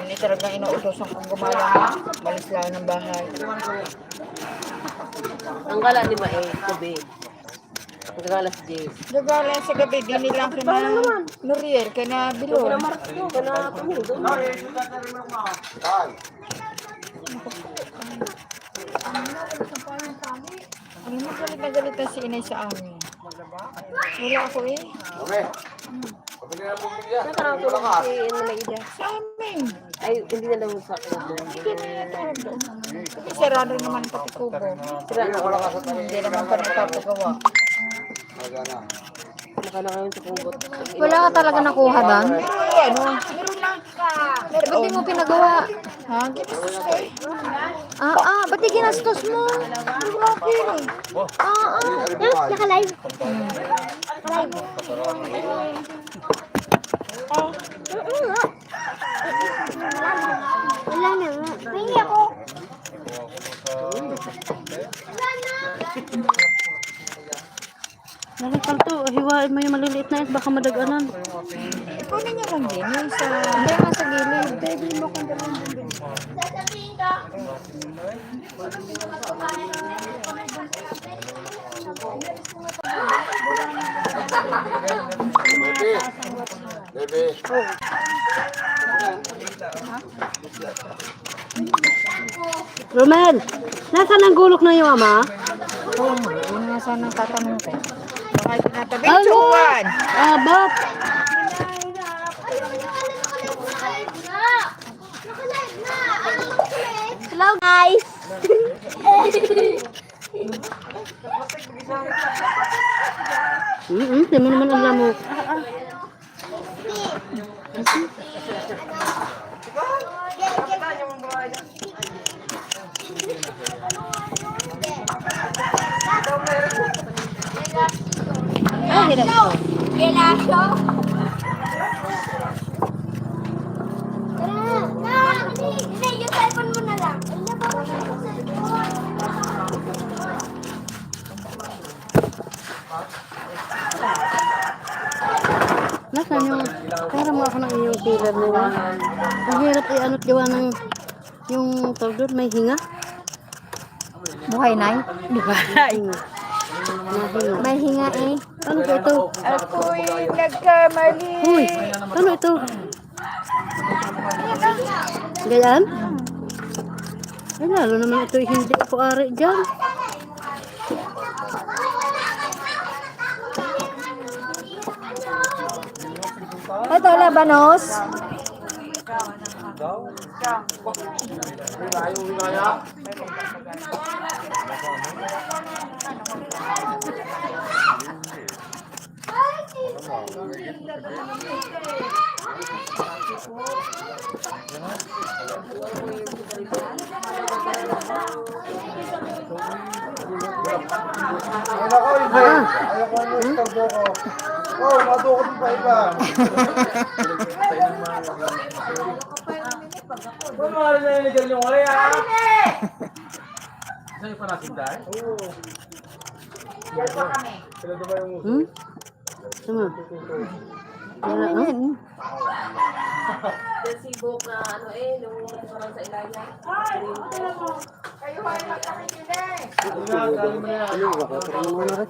Hindi talaga inuutosan kong gumala. Balis lang ng bahay. Ang gala di ba eh, tubig. Ang gala si James. Gagala sa gabi, dini lang ka na Nuriel, ka na bilon. Ito na tumido. Ano mo galit na galit na si inay sa amin? Wala ako eh. Nakakatulong si Nalaida. Sa amin. Ay, hindi na lang sa akin. Hindi na natulog. Kasi sarado naman pati kubo. Hindi naman pa nagpapagawa. Maka na kayong tukubot. Wala ka talaga nakuha doon? Ano? Meron lang. Meron. Ba't di mo pinagawa? Ha? Ko eh. Ah, ah, ba't di ginastos mo? Wala ko yun eh. Ah, ah. Yes, naka-live. Wala na nga. Pahingi ako. Nalipal to, hiwain mo yung maliliit na yun, baka madaganan. Kunin niya lang din. Yung sa... Hindi nga sa gilid. Pwede mo kung gano'n din. Romel, nasaan ang gulok na yung ama? Oo nga. Yun nga sana tatanong ko. Baka tinatabi. Ano? Chuan! Ah, ba't? Hello guys! Mm-mm, di mo naman alam mo. Ah, hirap ko. Gelasyo. Tara, na, hindi, yung cellphone mo na lang. Ano ba ko yung cellphone? Nasaan yung, para mo ako ng iyong na yun. Ang hirap ay ano't gawa ng, yung tawag doon, may hinga. Buhay na Hinga. Nahinga. May hinga eh. Ano ba ito? Ako'y nagkamali. Uy, ano ito? Gayaan? Ay, lalo naman ito hindi ako ari dyan. Ito, labanos. Ay, nako, hindi. Ayaw ko yung istorbo ko. Oh, madukot pa iba. Kung mga rin nanigal yung wala yan. Saan yung panasinday? Oo. Sila diba yung Hmm? Sama. Yan na, oh. galing mo yan.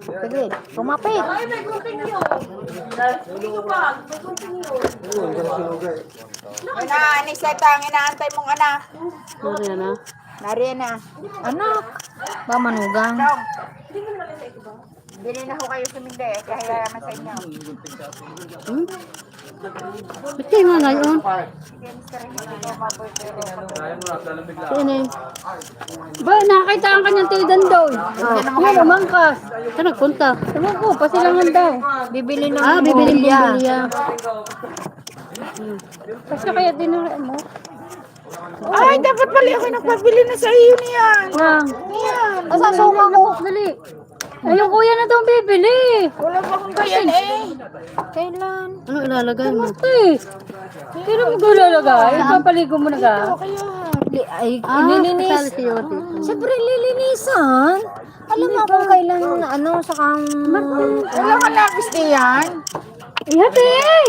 Sige, kumapit. Ay na, aniseta ang inaantay mong anak. Sorry na. Nariyan na. Anak. Ba manugang? Bili na ho kayo sumindi. Kaya yaman sa inyo. Hmm? Ba't kayo nga ngayon? Saan eh? Ba, nakakita ang kanyang tildan daw. Yan, umangkas. Saan nagpunta? Ewan ko, pasilangan daw. Bibili ng Ah, bibiling bumbilya. bumbilya. Kasi kaya dinura mo. Ay, dapat pala ako nagpabili na sa iyo niyan. Wang. Yan. Asasuka ko. Dali. Ayun, kuya na daw bibili. Wala pa akong ganyan eh. Kailan? Ano ilalagay mo? Eh, kailan mo ko ilalagay? Ipapaligo mo na ka? Kaya, Hindi Li, ay, Ah, kasali si Yordi. Siyempre, lilinisan. Alam mo kung kailan, ano, sakang... Wala ka lapis diyan. Ihati eh!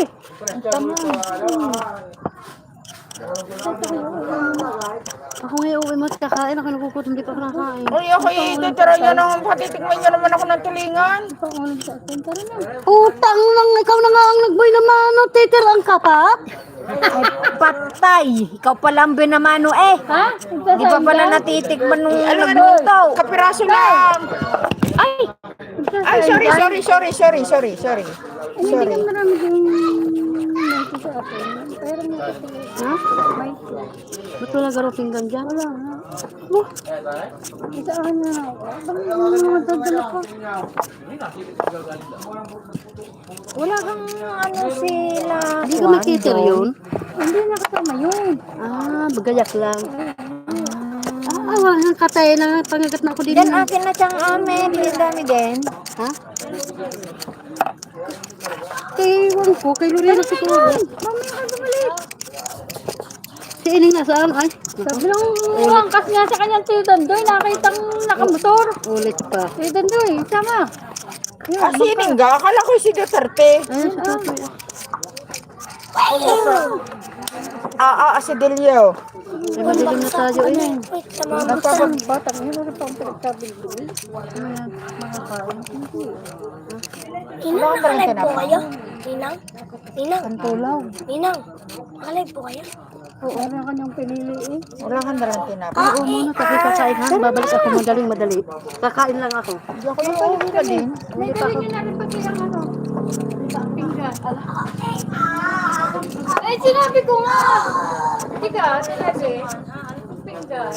Ako ngayon uwi mo at kakain. Ako nagugutom di pa ako nakain. Uy, ako ititira niyo naman, patitikman niyo naman ako ng tulingan. Utang lang, ikaw na nga ang nagboy naman. Titirang ka pa? Ay, patay. Ikaw pala ang binamano eh. Ha? Di ba pala natitikman nung Ano, ano, nagluto? kapiraso lang. Ay! Ay, sorry, sorry, sorry, sorry, sorry, sorry. Sorry. Marami yung naiti sa atin. Pero may Ha? May Ba't wala garo pinggan dyan? Wala nga. Oh, isa akin na ako. Bakit mga dadala ko? Wala kang ano sila. Hindi ka makiter yun? Hindi nakasama yun. Ah, bagayak lang. Ah, wala nang katay na pangagat na ako din. Yan akin na siyang amin. Ang dami din. Ha? Kay Iwan ko, kay Lorena siguro. Mamaya ka bumalik. Si Ining nasaan? Ay, Sabi ng angkas niya sa kanyang titan doy, nakita nakamotor. ulit pa. Titan doy, sama. Ah, siningga? Akala ko si Duterte. Ayun, sa tatay. Ah, ah, si Delio. Ay, madilim na tayo eh. Sama mo. Nagpapag... Batang yun, ano pa ang pinagsabi doy? Ninang, nakalive po kayo? Ninang? Ninang? Tulaw. Ninang? Nakalive po kayo? Oo, ano kanyang pinili eh. Wala kang darang tinapay. Oo muna, kasi kakain ha. Babalik ako madaling madali. Kakain lang ako. Hindi ako yung pwede ka din. May dali niyo na rin pati ang. Pinggan. Eh, sinabi ko nga. Hindi ka, sinabi. Pinggan.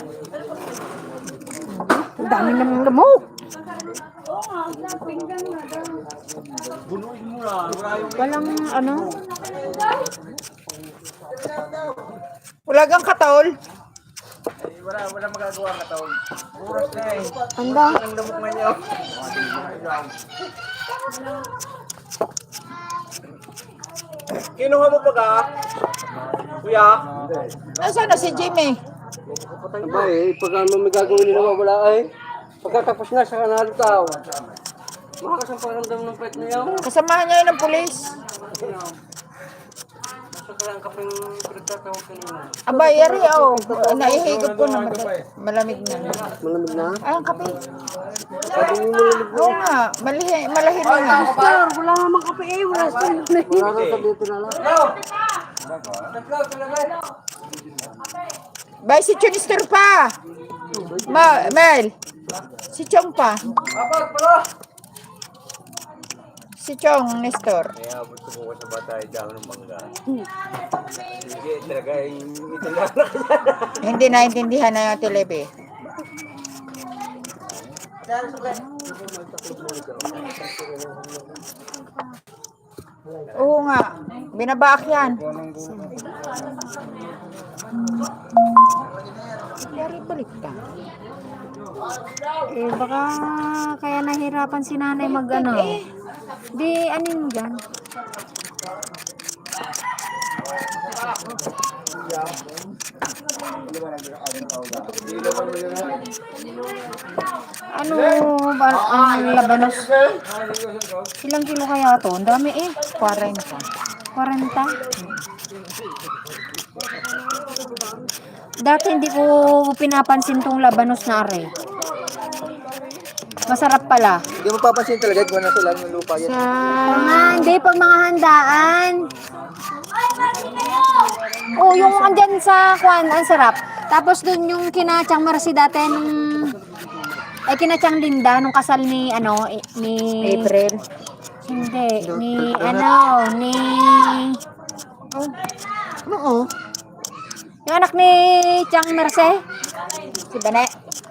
Ang dami ng lamok. Pinggan na daw. Walang ano. Wala kang katol. Anda. Kinuha mo pa ka? Kuya? Nasaan na si Jimmy? Abay, pag ano may gagawin nila wala ay. Pagkatapos na sa kanalo tao. Malakas ang pakiramdam ng pet na yan. Kasamahan niya yun ng pulis. Aba, yari oh. Naihigop ko na mal- malamig na. Malamig na. Ay, ang kape. Oo nga, malihi, malahin mo nga. Sir, wala naman kape eh. Wala sa Wala nang sabi ito na lang. Bay, si Chunister pa. Ma, Mel. Si Chong pa. Si Chong, Nestor. Kaya abot ko bukas sa bata ay dahon ng mangga. Hindi, talaga yung yan. Hindi naintindihan na yung telebe. Oo nga, binabaak yan. Yari balik ka. Eh, baka kaya nahirapan si nanay mag ano. Di, anin mo dyan? Ano ba ang labanos? Ilang kilo kaya to? Ang dami eh. 40. 40? Dati hindi ko pinapansin tong labanos na are. Masarap pala. Hindi mo papansin talaga kung ano sila ng lupa yan. Sa... hindi pag mga handaan. Oh, yung andyan sa kwan, ang sarap. Tapos dun yung kinatsang marasi dati nung ay kinatsang Linda nung kasal ni ano eh, ni April. Hindi, ni ano, ni Oo. yung anak ni Chang Merce? Si Bane.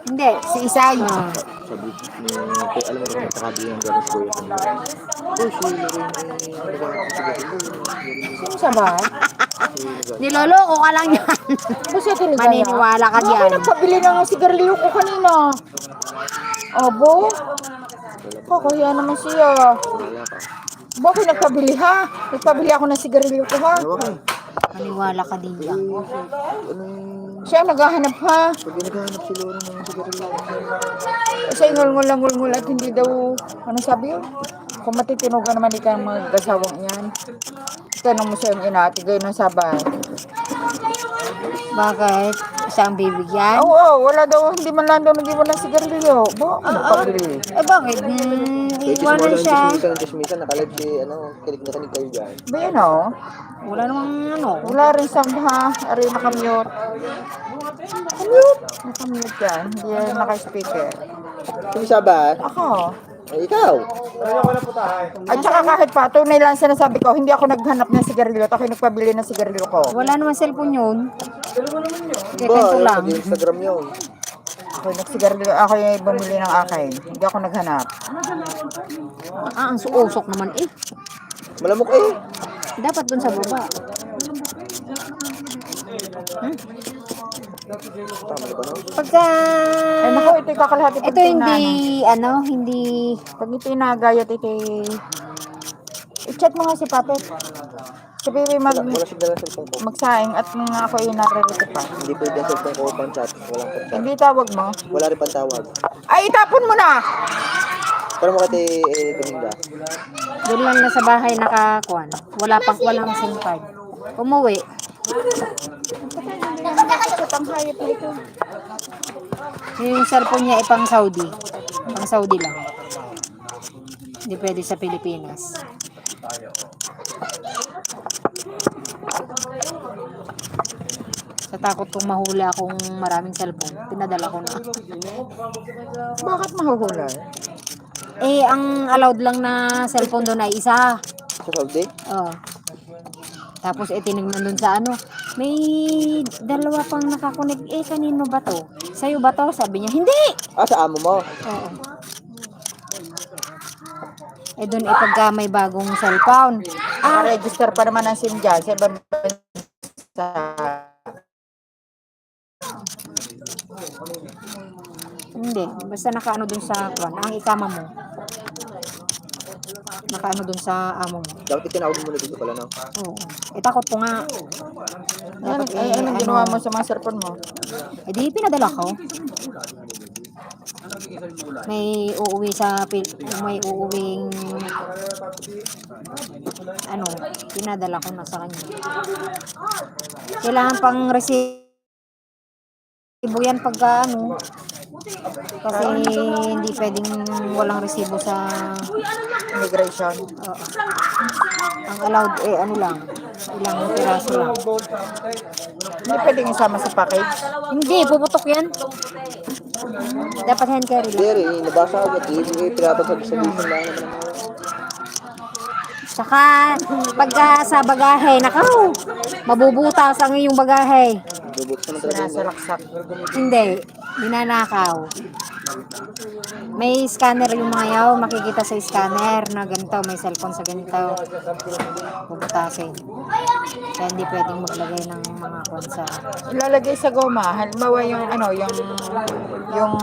Hindi. Si Isay. Sabi ni, alam mo rin, nakabi yung ganas ko yun. Sino sa ba? Niloloko ka lang yan. Kasi tinigaya. Maniniwala ka Ako dyan. nagpabili na ng sigarilyo ko kanina. Obo. Kakahiya naman siya. Bakit nagpabili ha? Nagpabili ako ng sigarilyo ko ha? Maniwala ka din dyan. Siya naghahanap ha. Pag naghahanap si Lora ng sigarilyo. Lang ngul at hindi daw, ano sabi yun? Kung matitinugan naman ikang mag-asawang yan. Tanong mo siya yung ina, tigay ng sabay. Bakit? Siyang bibigyan? Oo, oo, wala daw, hindi man lang daw nag-iwan ng sigarilyo. Bo, ano pabili? Eh bakit? Hmm, iwanan siya. Chismisan. Nakalive si, ano, kilig na kilig kayo dyan. Ba yun o? Wala namang ano. Wala rin sound ha. Ari nakamute. Nakamute? Nakamute yan. Hindi yan naka-speaker. Sino sabat? Ako. Ay, ikaw. At saka kahit pa, tunay lang sinasabi ko, hindi ako naghanap ng sigarilyo. Ako yung nagpabili ng sigarilyo ko. Wala naman cellphone yun. Kaya Ba, ganito lang. Instagram yun. Ako yung nagsigarilyo, ako yung bumili ng akin. Hindi ako naghanap. Ah, ang suusok naman eh. Malamok eh. Dapat dun sa baba. Na ba no? Pagka... Ay naku, ito yung kakalahati Ito hindi, ano, hindi... Pag ito inagayat, ito yung... I-chat mo nga si Papet. Si Bibi mag, Wala, ang cellphone ko. magsaing at mga ako yung naririto pa. Hindi pwede ang cellphone ko pang chat. Walang pang chat. Hindi tawag mo. Wala rin pang tawag. Ay, itapon mo na! Pero mo kati eh, Dominga. Doon lang na sa bahay nakakuan. Wala pang walang SIM card. Umuwi. Ang hayop na ito. Yung cellphone niya ay pang Saudi. Pang Saudi lang. Hindi pwede sa Pilipinas. Sa takot kong mahuli akong maraming cellphone, pinadala ko na. Bakit mahuhulay? Eh, ang allowed lang na cellphone doon ay isa. Sa Saudi? Oh. Tapos eh, tinignan dun sa ano, may dalawa pang nakakonek. Eh, kanino ba to? Sa'yo ba to? Sabi niya, hindi! Ah, sa amo mo. Oo. Eh, dun eh, pagka may bagong cellphone. Ah, register pa naman ang SIM dyan sa ibang bansa. Hindi. Basta nakaano dun sa kwan. Ang ikama mo. Nakaano dun sa amo mo. Dapat itinawag mo na dito pala no? Oo. Eh, takot ko nga. Ano, Dapat ay, eh, ano, ginawa mo sa mga cellphone mo? Eh, di pinadala ko. May uuwi sa Pil- may uuwing ano, pinadala ko na sa kanya. Kailangan pang resibo yan pagka ano. Kasi hindi pwedeng walang resibo sa Immigration. oo. ang allowed eh ano lang, ilang piraso lang. Hindi pwedeng isama sa package. Hindi, puputok yan. Dapat hand carry lang. Jerry, nabasa ko at hindi kayo pinapag sa solution lang naman Tsaka, pagka sa bagahe, nakaw, mabubutas ang iyong bagahe. Sinasalaksak. Hindi, ninanakaw. May scanner yung mga yaw, makikita sa scanner na ganito, may cellphone sa ganito. Bubutasin. Kaya hindi pwedeng maglagay ng mga konsa. Ilalagay sa goma. Halimbawa yung ano, yung yung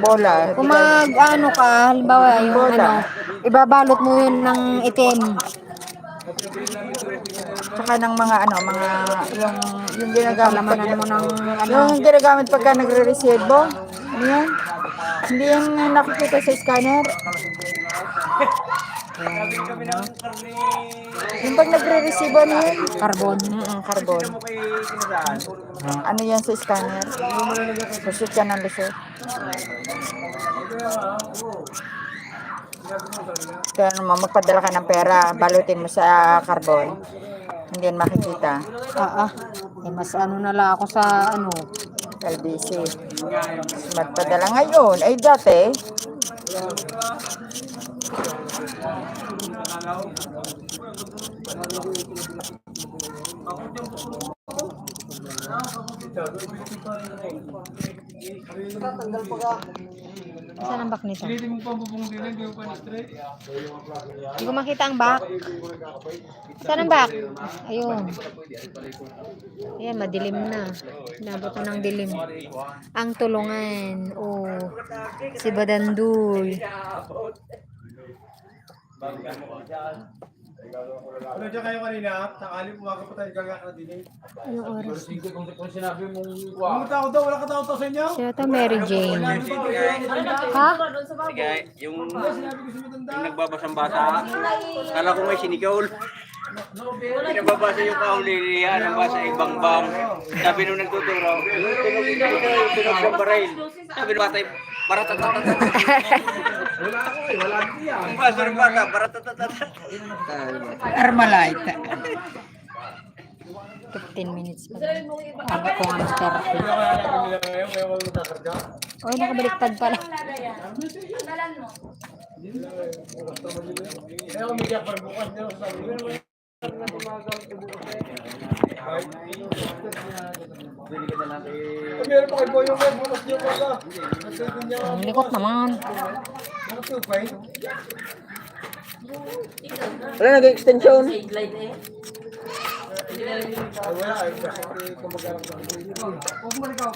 bola. Kung mag, ano ka, halimbawa yung Bola. ano, ibabalot mo yun ng itim. Tsaka ng mga ano, mga yung yung ginagamit Palamanan mo ng ano, Yung ginagamit pagka nagre-resibo. Ano yan? Hindi yan nakikita sa scanner. Yung pag nagre-resibo, ano yun? carbon. Mm carbon. Ano yan sa scanner? Lusot ka ng lusot. Kaya naman, magpadala ka ng pera, balutin mo sa carbon. Hindi yan makikita. Ah, ah. Eh, mas ano na lang ako sa ano, LBC. Magpadala ngayon. Ay, dati, Saan ang back nito? Hindi ko makita ang back. Saan ang back? Ayun. Ayan, madilim na. Nabot na ng dilim. Ang tulungan. Oh, si Badanduy. Ano dyan kayo kanina? Sakali pumaga pa tayo gagak na din eh. Anong oras? Pumunta ako daw, wala ka tao sa inyo? Sino to Mary Jane? Ha? Sige, yung, yung nagbabasang basa, kala ko may sinikaul. Pinababasa yung kauliliya, nabasa ibang bang. Sabi nung nagtuturo, tunog sa baril. Sabi nung bata, baratatatat. Ang basa ng bata, baratatatat. Armalite. 15 minutes pa. Aga ko nga start. Oy, nakabaliktad pala. Umiyak pa bukas. ba? Sabi ko, Meron pa bukas pa ka. Nagsitin niya Ang likot naman. Wala ay kasi kumagana ko.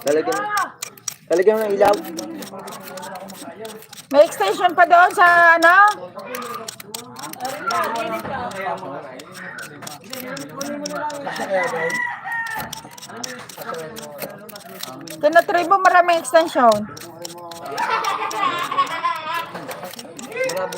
Lalagyan. Lalagyan mo ilaw. May extension pa doon sa ano? Tinatribo maraming extension. Ito,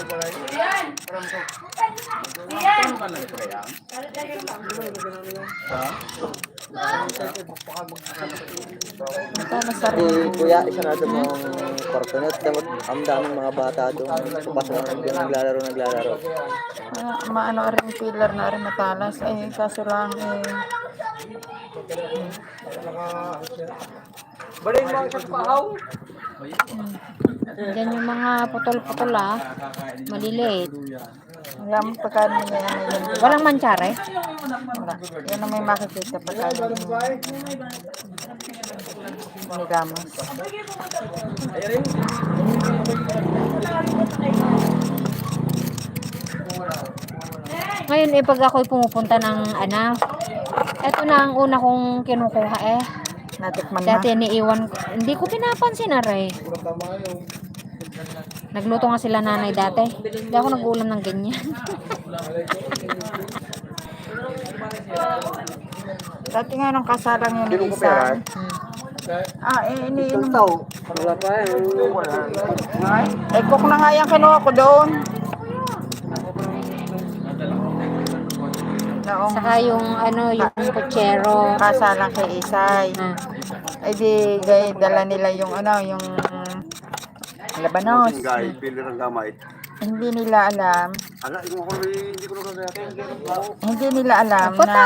masarap. Si Kuya, isarado mo ang kortonot. Dapat ang daming mga bata doon. Basta lang naglalaro, naglalaro. Ah, maano rin pillar na rin matalas. Eh, kaso lang eh. Balay mo ang sa pahaw. Diyan yung mga putol-putol ah. Maliliit. Alam mo pagkano niya yan. yun. Walang manchare. Wala. Yan ang may makikita pagkano niya. Nigamos. Ngayon eh, pag ako'y pumupunta ng ano, eto na ang una kong kinukuha eh. Natikman na. Dati iniiwan ko. Hindi ko pinapansin na rin. Nagluto nga sila nanay dati. Hindi ako nag-ulam ng ganyan. Dati nga nung kasalang yun ni isa. Ah, eh, iniinom. Wala pa eh. Eh, cook na nga yan kinuha ko doon. Noong Saka yung ano, yung kutsero. kasalang kay Isay. Ah, Ay di, gay, dala nila yung ano, yung labanos. Guy, pilir ang gamay. Hindi nila alam, Ala, yung ako hindi ko nagagaya. hindi nila alam na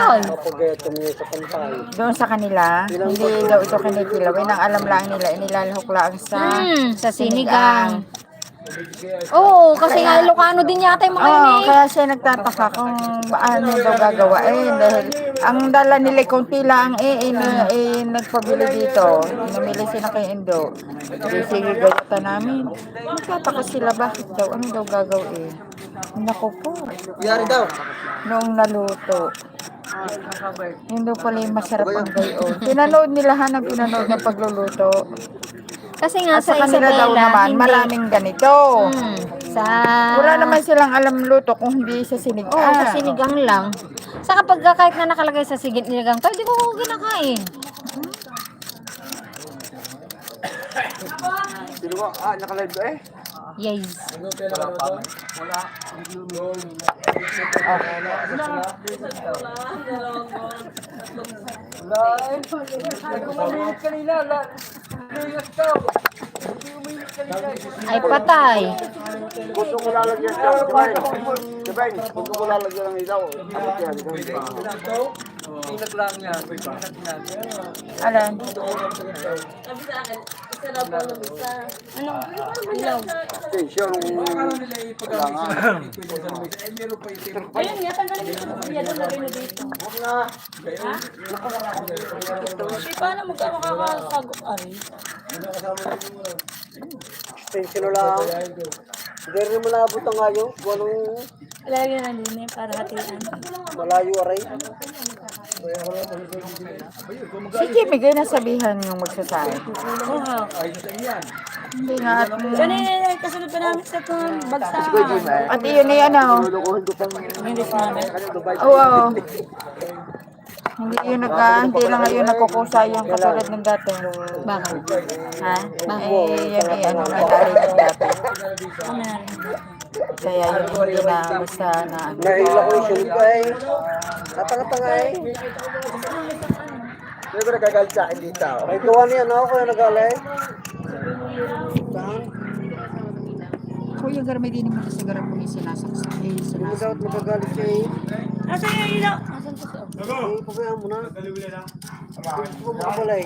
doon sa kanila, hindi daw ito kinikilawin. Ang alam lang nila, inilalahok lang sa Hmm, sa sinigang. Oo, kasi nga Ilocano din yata yung mga yun Oo, eh. kaya siya nagtataka kung ano daw gagawa. Eh, dahil ang dala nila konti lang eh, eh, na- eh nagpabili dito. Namili sila kay Indo. Eh, sige, gayata namin. Nagtataka sila bakit daw, ano daw gagawin. Naku po, Yari daw. noong naluto. Yun daw pala yung masarap ang gayon. Pinanood nila ha ng pinanood ng pagluluto. Kasi nga At sa sa kanila daw naman, hindi. maraming ganito. Hmm, sa... Wala naman silang alam luto kung hindi sa sinigang. Oo, sa sinigang lang. Sa kapag ka- kahit na nakalagay sa sigit sinigang hindi ko kinakain. Sino ba? Ah, nakalive ba eh? Yes. Daw. Ay patay. Gusto ko lalagyan ng ilaw. Diba? Gusto ko lalagyan ng ilaw. Ano kaya? Inag lang yan. Alan. Okay, siya nung kailangan. Extension na lang. Hindi mo naabot ang. Kung anong Lagyan na din eh, para hatian. malayo aray. Si Jimmy, kayo nasabihan yung magsasabi. Hindi nga at... Yan eh, kasunod pa namin sa itong bagsa. At yun eh, ano? Oo, oo. Hindi yun nag hindi lang ngayon nagkukusa yung katulad ng dati. Bakit? Ha? Eh, yan eh, ano na narinig dati. Kaya yun hindi na basta na ano. Ko yung sulit ko eh. Tatanga-tanga eh. Hindi ko nagagalit sa akin dito. May gawa niya na ako kaya nagalay. Kuya, garmay din mo sa garap kung sinasaksak. Eh, Hindi mo sinasaksak. dapat magagalit siya eh. Asa yung ilaw? Eh, pabayaan mo na. Dalawi na lang. Gusto mo makabalay.